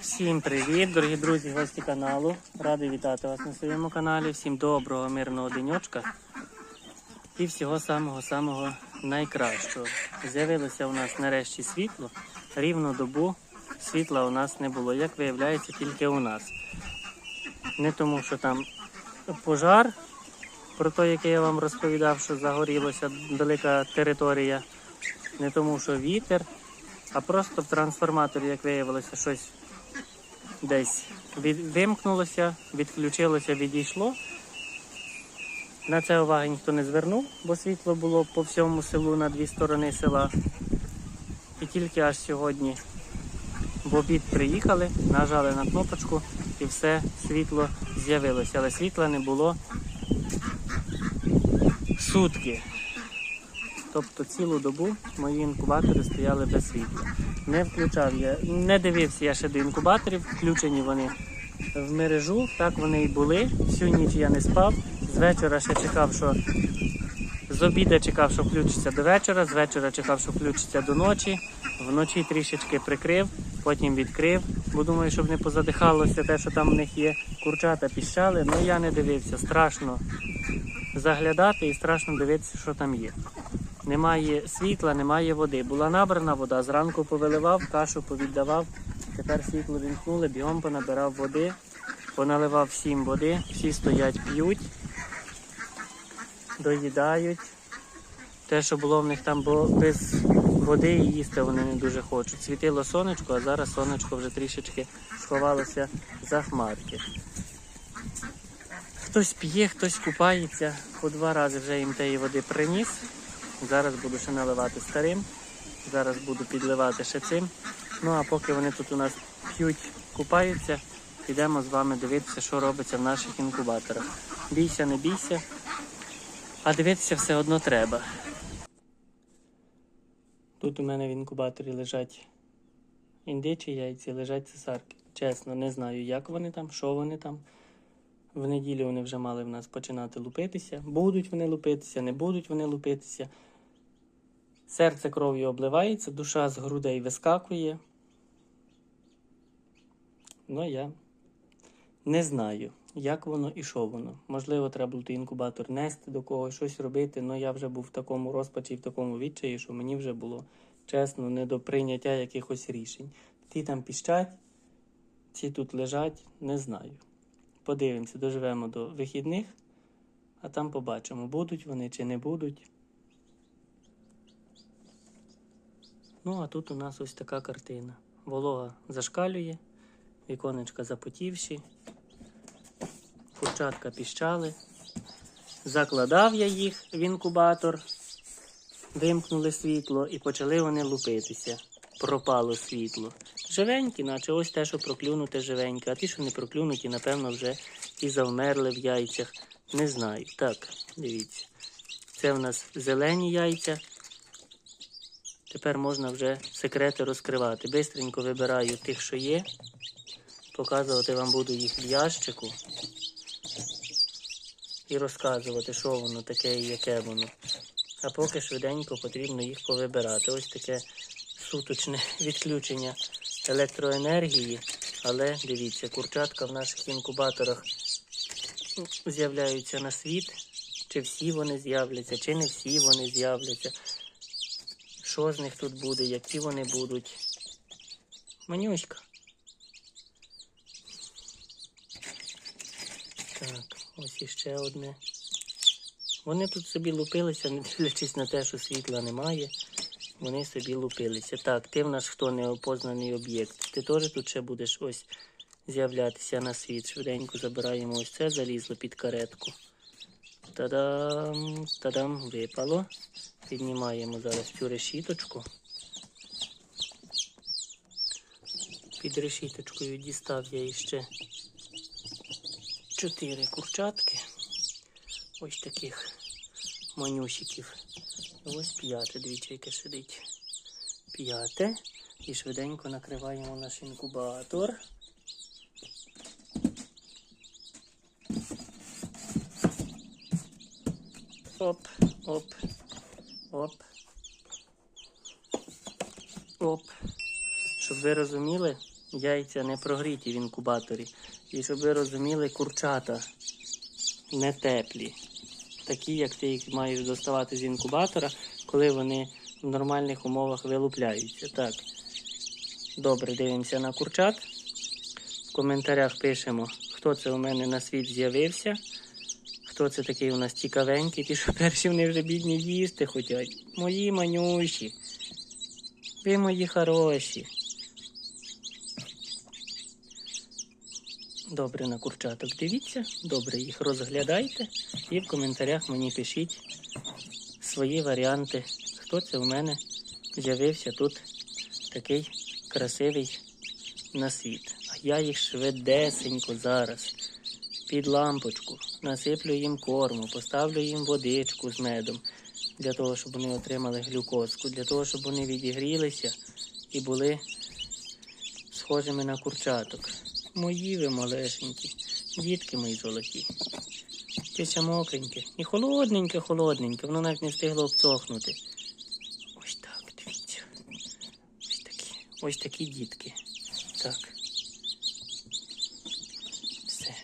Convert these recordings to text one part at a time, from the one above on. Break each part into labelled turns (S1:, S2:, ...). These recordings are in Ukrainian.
S1: Всім привіт, дорогі друзі, гості каналу. Радий вітати вас на своєму каналі. Всім доброго, мирного денечка і всього самого-самого найкращого. З'явилося у нас нарешті світло. Рівну добу світла у нас не було, як виявляється, тільки у нас. Не тому, що там пожар, про те, який я вам розповідав, що загорілася велика територія, не тому, що вітер, а просто в трансформаторі, як виявилося, щось десь вимкнулося, відключилося, відійшло. На це уваги ніхто не звернув, бо світло було по всьому селу на дві сторони села. І тільки аж сьогодні в обід приїхали, нажали на кнопочку і все світло з'явилося. Але світла не було сутки. Тобто цілу добу мої інкубатори стояли без світла. Не включав я, не дивився я ще до інкубаторів, включені вони в мережу, так вони і були. Всю ніч я не спав. З вечора ще чекав, що з обіда чекав, що включиться до вечора, з вечора чекав, що включиться до ночі. Вночі трішечки прикрив, потім відкрив, бо думаю, щоб не позадихалося те, що там в них є. Курчата піщали, але я не дивився. Страшно заглядати і страшно дивитися, що там є. Немає світла, немає води. Була набрана вода, зранку повиливав, кашу повіддавав. Тепер світло вімкнули, бігом понабирав води, поналивав всім води, всі стоять, п'ють, доїдають. Те, що було в них там, бо без води і їсти вони не дуже хочуть. Світило сонечко, а зараз сонечко вже трішечки сховалося за хмарки. Хтось п'є, хтось купається. По два рази вже їм тієї води приніс. Зараз буду ще наливати старим. Зараз буду підливати ще цим. Ну а поки вони тут у нас п'ють, купаються, підемо з вами дивитися, що робиться в наших інкубаторах. Бійся, не бійся, а дивитися все одно треба. Тут у мене в інкубаторі лежать індичі яйці, лежать цесарки. Чесно, не знаю, як вони там, що вони там. В неділю вони вже мали в нас починати лупитися. Будуть вони лупитися, не будуть вони лупитися. Серце кров'ю обливається, душа з грудей вискакує. Ну, я не знаю, як воно і що воно. Можливо, треба було той інкубатор нести до когось, щось робити, але я вже був в такому розпачі в такому відчаї, що мені вже було чесно не до прийняття якихось рішень. Ті там піщать, ці тут лежать, не знаю. Подивимося, доживемо до вихідних, а там побачимо, будуть вони чи не будуть. Ну, а тут у нас ось така картина. Волога зашкалює, віконечка запотівші, курчатка піщали. Закладав я їх в інкубатор, вимкнули світло і почали вони лупитися. Пропало світло. Живенькі, наче ось те, що проклюнуте живеньке, а ті, що не проклюнуті, напевно, вже і завмерли в яйцях. Не знаю. Так, дивіться. Це в нас зелені яйця. Тепер можна вже секрети розкривати. Бистренько вибираю тих, що є. Показувати вам буду їх в ящику. І розказувати, що воно таке і яке воно. А поки швиденько потрібно їх повибирати. Ось таке суточне відключення електроенергії. Але дивіться, курчатка в наших інкубаторах з'являються на світ. Чи всі вони з'являться, чи не всі вони з'являться. Що з них тут буде, які вони будуть. Манюська. Так, ось іще одне. Вони тут собі лупилися, не дивлячись на те, що світла немає. Вони собі лупилися. Так, ти в нас хто неопознаний об'єкт. Ти теж тут ще будеш ось з'являтися на світ. Швиденько забираємо ось це, залізло під каретку. Та-дам, та-дам, випало. Піднімаємо зараз цю решіточку. Під решіточкою дістав я іще чотири курчатки. Ось таких манюсиків. Ось п'яте, дивіться, яке сидить. П'яте. І швиденько накриваємо наш інкубатор. Оп, оп, оп. Оп. Щоб ви розуміли, яйця не прогріті в інкубаторі. І щоб ви розуміли, курчата не теплі. Такі, як ти їх маєш доставати з інкубатора, коли вони в нормальних умовах вилупляються. Так. Добре, дивимося на курчат. В коментарях пишемо, хто це у мене на світ з'явився. Хто це такий у нас цікавенький, ті, що перші вони вже бідні їсти хочуть. Мої манюші. Ви мої хороші. Добре на курчаток дивіться, добре їх розглядайте і в коментарях мені пишіть свої варіанти, хто це у мене з'явився тут такий красивий на світ. А я їх швидесенько зараз під лампочку насиплю їм корму, поставлю їм водичку з медом для того, щоб вони отримали глюкозку, для того, щоб вони відігрілися і були схожими на курчаток. Мої ви малесенькі, дітки мої золоті. Ти ще мокреньке. І холодненьке, холодненьке, воно навіть не встигло обсохнути. Ось так, дивіться. Ось такі, ось такі дітки. Так. Все.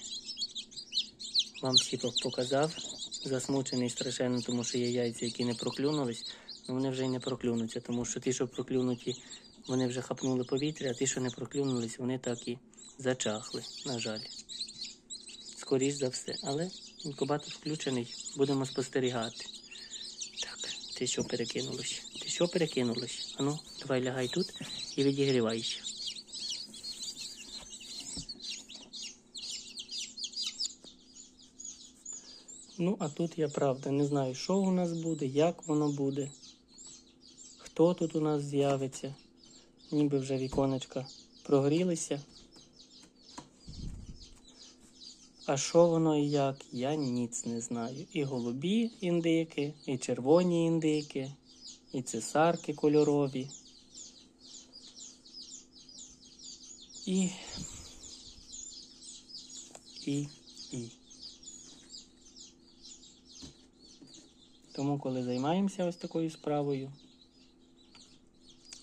S1: Вам всі показав. Засмучений страшенно, тому що є яйця, які не проклюнулись. Ну вони вже й не проклюнуться, тому що ті, що проклюнуті, вони вже хапнули повітря, а ті, що не проклюнулись, вони так і зачахли, на жаль. Скоріш за все. Але інкубатор включений, будемо спостерігати. Так, ти що перекинулось? Ти що перекинулось? Ану, давай лягай тут і відігрівайся. Ну, а тут я правда не знаю, що у нас буде, як воно буде, хто тут у нас з'явиться. Ніби вже віконечка прогрілися. А що воно і як, я ніц не знаю. І голубі індики, і червоні індики, і цесарки кольорові. І. І. І. Тому, коли займаємося ось такою справою,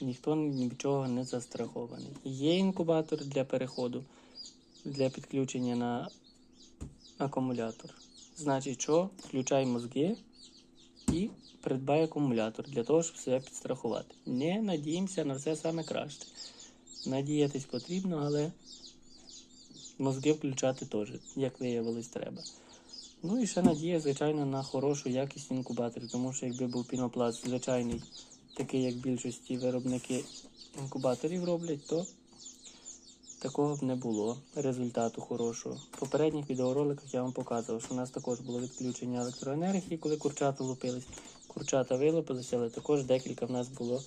S1: ніхто нічого не застрахований. Є інкубатор для переходу, для підключення на акумулятор. Значить, що включай мозги і придбай акумулятор для того, щоб себе підстрахувати. Не надіємося на все саме краще. Надіятись потрібно, але мозги включати теж, як виявилось, треба. Ну і ще надія, звичайно, на хорошу якість інкубаторів, тому що якби був пінопласт звичайний, такий, як більшості виробники інкубаторів роблять, то такого б не було результату хорошого. В попередніх відеороликах я вам показував, що у нас також було відключення електроенергії, коли курчата лупились. Курчата вилупилися, але також декілька в нас було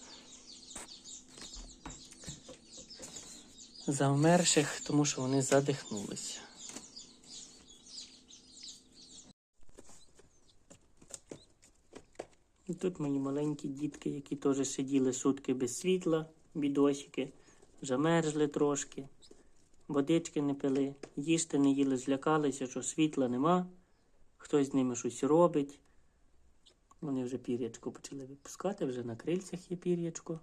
S1: завмерших, тому що вони задихнулися. Тут мої маленькі дітки, які теж сиділи сутки без світла, бідосики, замерзли трошки, водички не пили, їсти не їли, злякалися, що світла нема, хтось з ними щось робить. Вони вже пір'ячко почали випускати, вже на крильцях є пір'ячко.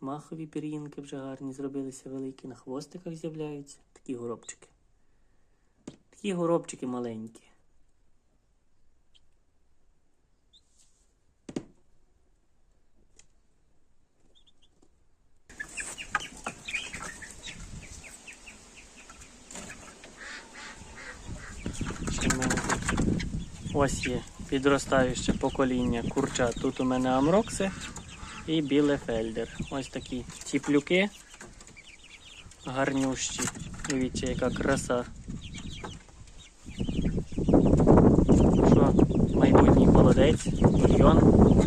S1: Махові пір'їнки вже гарні зробилися великі, на хвостиках з'являються такі горобчики. Такі горобчики маленькі. Ще в мене тут Ось є підростаюче покоління курчат. Тут у мене амрокси і білефельдер. Ось такі ціплюки гарнющі. Дивіться, яка краса. Що, майбутній молодець, бульйон,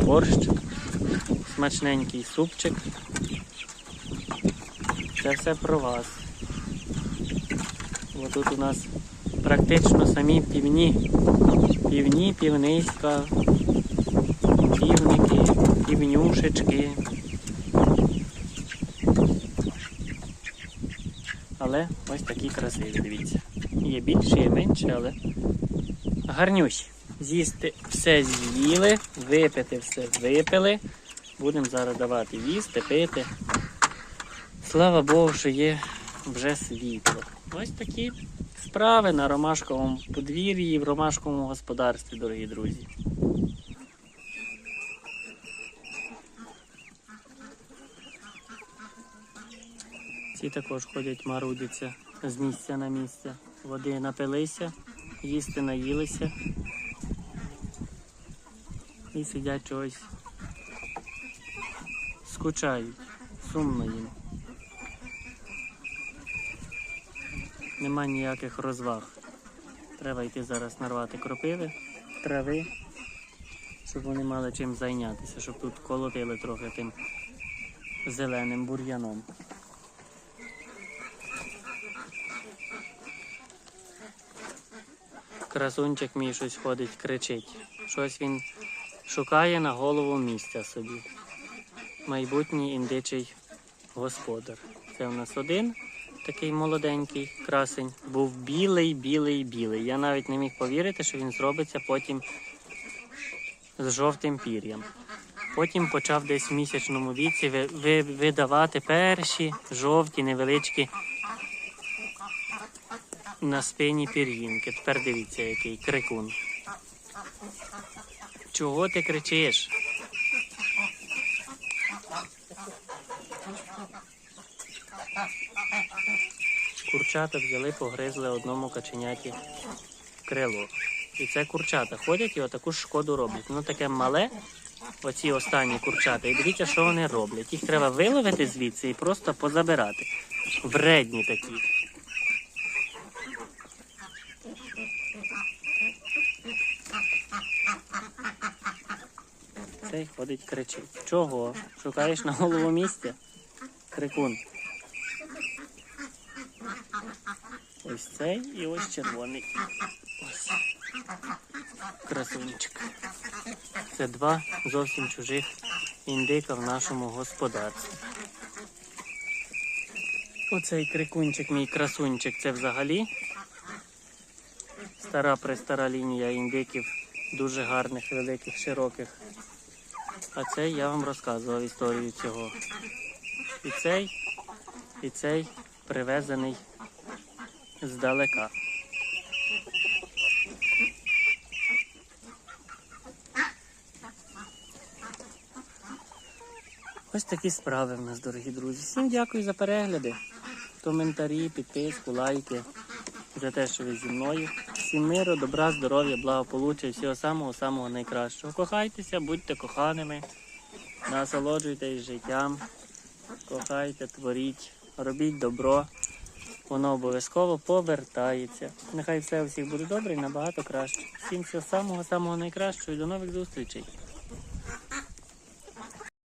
S1: борщ, смачненький супчик. Це все про вас. Ось тут у нас практично самі півні. Півні, півниська, півники, півнюшечки. Але ось такі красиві, дивіться. Є більше, є менше, але гарнюсь. З'їсти все з'їли, випити все випили. Будемо зараз давати їсти, пити. Слава Богу, що є вже світло. Ось такі справи на ромашковому подвір'ї в ромашковому господарстві, дорогі друзі. Ці також ходять, марудяться з місця на місце. Води напилися, їсти наїлися і сидять чогось. Скучають, сумно їм. Нема ніяких розваг. Треба йти зараз нарвати кропиви, трави, щоб вони мали чим зайнятися, щоб тут колотили трохи тим зеленим бур'яном. Красунчик мій щось ходить, кричить. Щось він шукає на голову місця собі. Майбутній індичий господар. Це в нас один такий молоденький красень. Був білий, білий, білий. Я навіть не міг повірити, що він зробиться потім з жовтим пір'ям. Потім почав десь в місячному віці ви- ви- видавати перші жовті невеличкі на спині пір'їнки. Тепер дивіться, який крикун. Чого ти кричиш? Курчата взяли, погризли одному каченяті крило. І це курчата ходять і отаку шкоду роблять. Воно таке мале, оці останні курчата. І дивіться, що вони роблять. Їх треба виловити звідси і просто позабирати. Вредні такі. Цей ходить кричить. Чого? Шукаєш на голову місця? Крикун. Ось цей і ось червоний. Ось. Красунчик. Це два зовсім чужих індика в нашому господарстві. Оцей крикунчик, мій красунчик, це взагалі стара престара лінія індиків, дуже гарних, великих, широких. А цей я вам розказував історію цього. І цей, і цей привезений здалека. Ось такі справи в нас, дорогі друзі. Всім дякую за перегляди, коментарі, підписку, лайки, за те, що ви зі мною. Всім миру, добра, здоров'я, благополуччя, і всього самого-самого найкращого. Кохайтеся, будьте коханими, насолоджуйтесь життям, кохайте, творіть, робіть добро. Воно обов'язково повертається. Нехай все у всіх буде добре і набагато краще. Всім всього самого самого найкращого і до нових зустрічей.